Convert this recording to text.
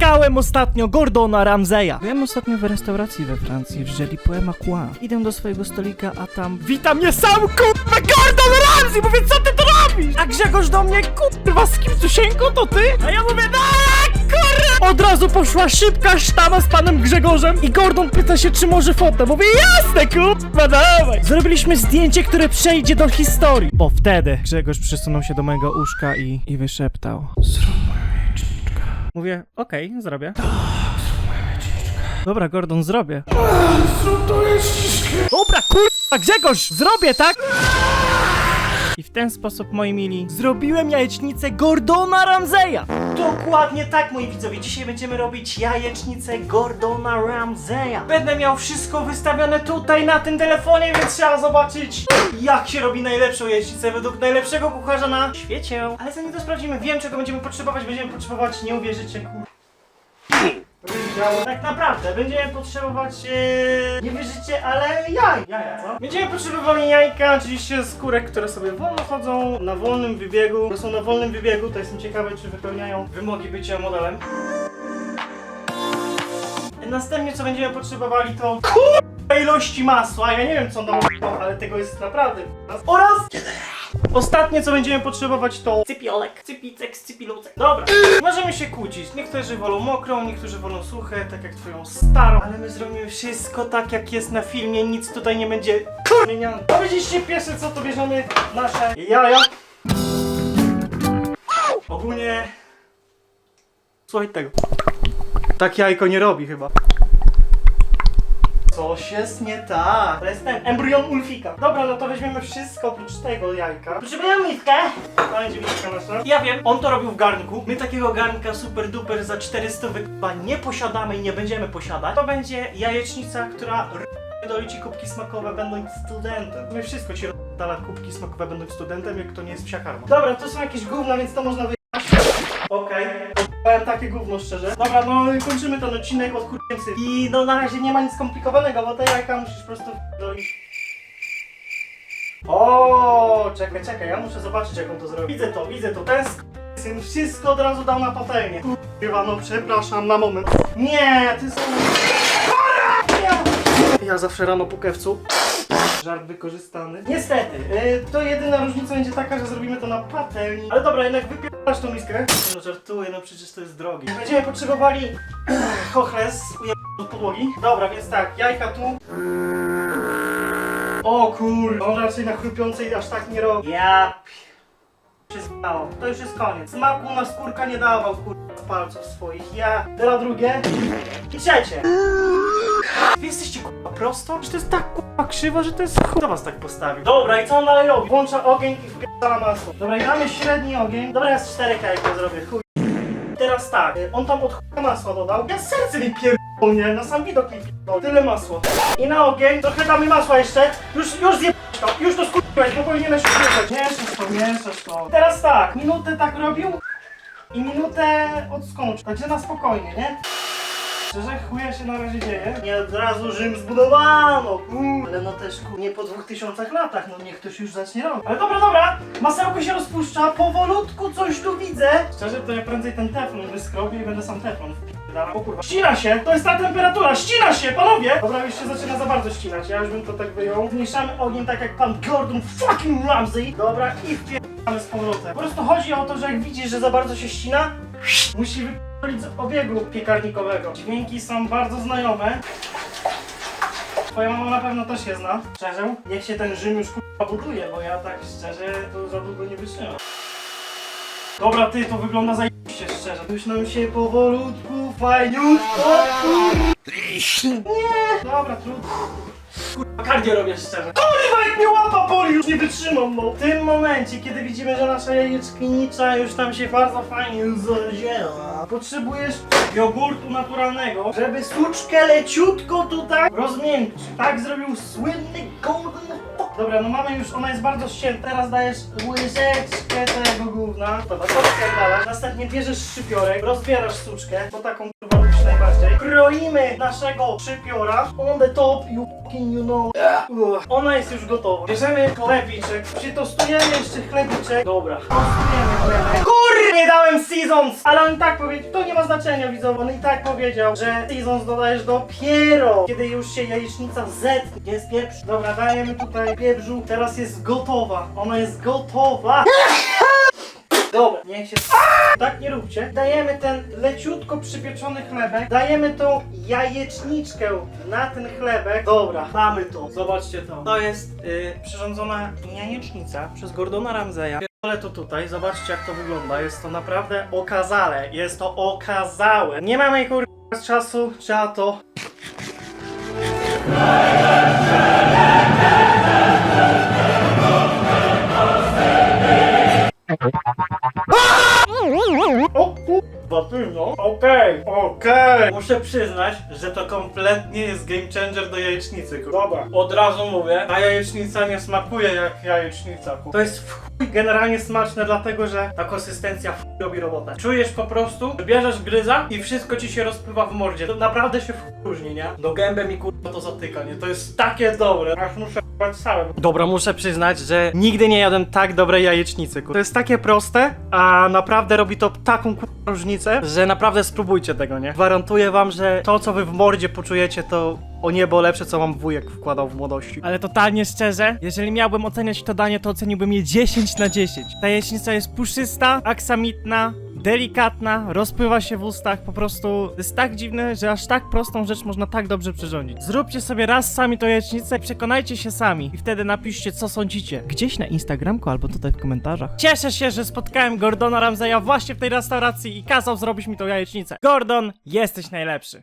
Spotkałem ostatnio Gordona Ramseya. Byłem ostatnio w restauracji we Francji, w Jolipoe Macua. Idę do swojego stolika, a tam wita mnie sam kurwa Gordon Ramsay! Mówię, co ty tu robisz? A Grzegorz do mnie, kurwa, z kim Tusieńko, to ty? A ja mówię, tak, kurwa! Od razu poszła szybka sztama z panem Grzegorzem i Gordon pyta się, czy może fotę. Mówię, jasne, kurwa, dawaj! Zrobiliśmy zdjęcie, które przejdzie do historii. Bo wtedy Grzegorz przysunął się do mojego uszka i, i wyszeptał. Zrób. Mówię, okej, zrobię. Dobra, Gordon, zrobię. Zrób to Dobra, kurwa, Grzegorz, zrobię, tak? I w ten sposób, moi mili, zrobiłem jajecznicę Gordona Ramseya. Dokładnie tak, moi widzowie. Dzisiaj będziemy robić jajecznicę Gordona Ramseya. Będę miał wszystko wystawione tutaj na tym telefonie, więc trzeba zobaczyć, jak się robi najlepszą jajecznicę według najlepszego kucharza na świecie. Ale zanim to sprawdzimy, wiem czego będziemy potrzebować. Będziemy potrzebować, nie uwierzycie, kur... Tak naprawdę, będziemy potrzebować, e, nie wierzycie, ale jaj. Jaja, co? Będziemy potrzebowali jajka, oczywiście skórek, które sobie wolno chodzą, na wolnym wybiegu. To są na wolnym wybiegu, to jestem ciekawy, czy wypełniają wymogi bycia modelem. Następnie, co będziemy potrzebowali, to kurwa ilości masła. Ja nie wiem, co on tam ale tego jest naprawdę. Oraz Ostatnie co będziemy potrzebować to cypiolek, cypicek, cypilucek. Dobra, możemy się kłócić. Niektórzy wolą mokrą, niektórzy wolą suche, tak jak twoją starą. Ale my zrobimy wszystko tak jak jest na filmie, nic tutaj nie będzie zmieniane. Powiedzieliście pierwsze co to bierzemy nasze jaja. Ogólnie... Słuchaj tego. Tak jajko nie robi chyba. Coś jest nie tak. To jest ten embrion ulfika. Dobra, no to weźmiemy wszystko oprócz tego jajka. Potrzebujemy miskę. To będzie miska nasza. Ja wiem, on to robił w garnku. My takiego garnka super duper za 400 chyba nie posiadamy i nie będziemy posiadać. To będzie jajecznica, która doli ci kubki smakowe będąc studentem. My wszystko ci dala kubki smakowe będąc studentem, jak to nie jest psia karma. Dobra, to są jakieś gówna, więc to można wyjechać. Okej. Powiem takie gówno szczerze. Dobra, no kończymy ten odcinek od kurwicy. I no na razie nie ma nic skomplikowanego, bo te jajka musisz po prostu dolić. O, czekaj, czekaj, ja muszę zobaczyć jak on to zrobi. Widzę to, widzę to. Ten syn wszystko od razu dał na patelnię. Kurwa, no przepraszam, na moment. Nie, ty są... Ja zawsze rano po kewcu. Żart wykorzystany. Niestety, y, to jedyna różnica będzie taka, że zrobimy to na patelni. Ale dobra, jednak wypierasz tą miskę. No żartuję, no przecież to jest drogi. Będziemy potrzebowali chochles od podłogi. Dobra, więc tak, jajka tu. O kur... On raczej na chrupiącej aż tak nie robi. Ja... się zdało. To już jest koniec. Smaku na skórka nie dawał, kur... z palców swoich. Ja... Teraz drugie. I trzecie. Wy jesteście kurwa prosto? Że to jest tak kurwa krzywo, że to jest chuj. Was tak postawił? Dobra, i co on dalej robi? Włącza ogień i wpierdala masło. Dobra, i mamy średni ogień. Dobra, ja z czterech jajka zrobię, chuj. Teraz tak, y, on tam od masła dodał. Ja serce mi pierdolę, nie? Na sam widok pierdolę. Tyle masła. I na ogień, trochę damy masła jeszcze. Już, już zjebałeś to, już to skurczyłeś, bo powinieneś już mieszać. Mieszasz to, mieszasz to. Teraz tak, minutę tak robił i minutę odskoczył. Także na spokojnie, nie? Szczerze, chuja się na razie dzieje. Nie od razu Rzym zbudowano, kur... Ale no też kur... nie po dwóch tysiącach latach, no niech ktoś już zacznie robić. Ale dobra, dobra, masełko się rozpuszcza, powolutku coś tu widzę. Szczerze, to ja prędzej ten teflon wyskrobię i będę sam teflon wpierdalał. O kurwa, ścina się, to jest ta temperatura, ścina się, panowie! Dobra, już się zaczyna za bardzo ścinać, ja już bym to tak wyjął. Zmniejszamy ogień tak jak pan Gordon fucking Ramsay. Dobra, i wpierdalamy z powrotem. Po prostu chodzi o to, że jak widzisz, że za bardzo się ścina, musi wypierdolić z obiegu piekarnikowego. Dźwięki są bardzo znajome. Twoja mama na pewno też je zna. Szczerze, niech się ten Rzym już kurwa buduje, bo ja tak szczerze to za długo nie wytrzymam. Dobra, ty, to wygląda zajebiście szczerze. Już nam się powolutku, fajniutko, Nie, dobra, trudno. Kurwa, kardio robię szczerze. Kurwa, jak mnie łapa boli, już nie wytrzymam, no. W tym momencie, kiedy widzimy, że nasza jajecznicza już tam się bardzo fajnie zadziela, potrzebujesz jogurtu naturalnego, żeby suczkę leciutko tutaj rozmiękczyć. Tak zrobił słynny Golden. Dobra, no mamy już, ona jest bardzo ścięta. Teraz dajesz łyżeczkę tego. Dobra, to wpierdalasz. Następnie bierzesz szczypiorek, rozbierasz suczkę, bo taką kurwa lubisz najbardziej. Kroimy naszego szczypiora on the top, you fucking you know. Uch, Ona jest już gotowa. Bierzemy chlebiczek, przytostujemy jeszcze chlebiczek. Dobra, tostujemy chlebek. Kur... Kur... Nie dałem Seasons! Ale on i tak powiedział, to nie ma znaczenia widzowo, on i tak powiedział, że Seasons dodajesz dopiero, kiedy już się jajecznica zetnie. Jest pieprz? Dobra, dajemy tutaj pieprzu, teraz jest gotowa, ona jest gotowa! Dobra, niech się... Tak nie róbcie. Dajemy ten leciutko przypieczony chlebek, dajemy tą jajeczniczkę na ten chlebek. Dobra, mamy to. Zobaczcie to. To jest y, przyrządzona jajecznica przez Gordona Ramseya. Ale to tutaj, zobaczcie jak to wygląda. Jest to naprawdę okazale. Jest to okazałe. Nie mamy kur... czasu, trzeba to no. Okej, okej. Muszę przyznać, że to kompletnie jest game changer do jajecznicy, kurwa. Dobra. Od razu mówię, ta jajecznica nie smakuje jak jajecznica, kurwa. To jest w chuj generalnie smaczne, dlatego że ta konsystencja w chuj robi robotę. Czujesz po prostu, że bierzesz gryza i wszystko ci się rozpływa w mordzie. To naprawdę się w chuj różni, nie? Do gębę mi kurwa to zatyka, nie? To jest takie dobre, aż muszę Dobra, muszę przyznać, że nigdy nie jadłem tak dobrej jajecznicy. To jest takie proste, a naprawdę robi to taką różnicę, że naprawdę spróbujcie tego, nie? Gwarantuję wam, że to co wy w mordzie poczujecie to o niebo lepsze co wam wujek wkładał w młodości. Ale totalnie szczerze, jeżeli miałbym oceniać to danie, to oceniłbym je 10 na 10. Ta jajecznica jest puszysta, aksamitna, delikatna, rozpływa się w ustach, po prostu jest tak dziwne, że aż tak prostą rzecz można tak dobrze przyrządzić. Zróbcie sobie raz sami tą jajecznicę i przekonajcie się sami. I wtedy napiszcie, co sądzicie. Gdzieś na Instagramku albo tutaj w komentarzach. Cieszę się, że spotkałem Gordona Ramseya właśnie w tej restauracji i kazał zrobić mi tą jajecznicę. Gordon, jesteś najlepszy.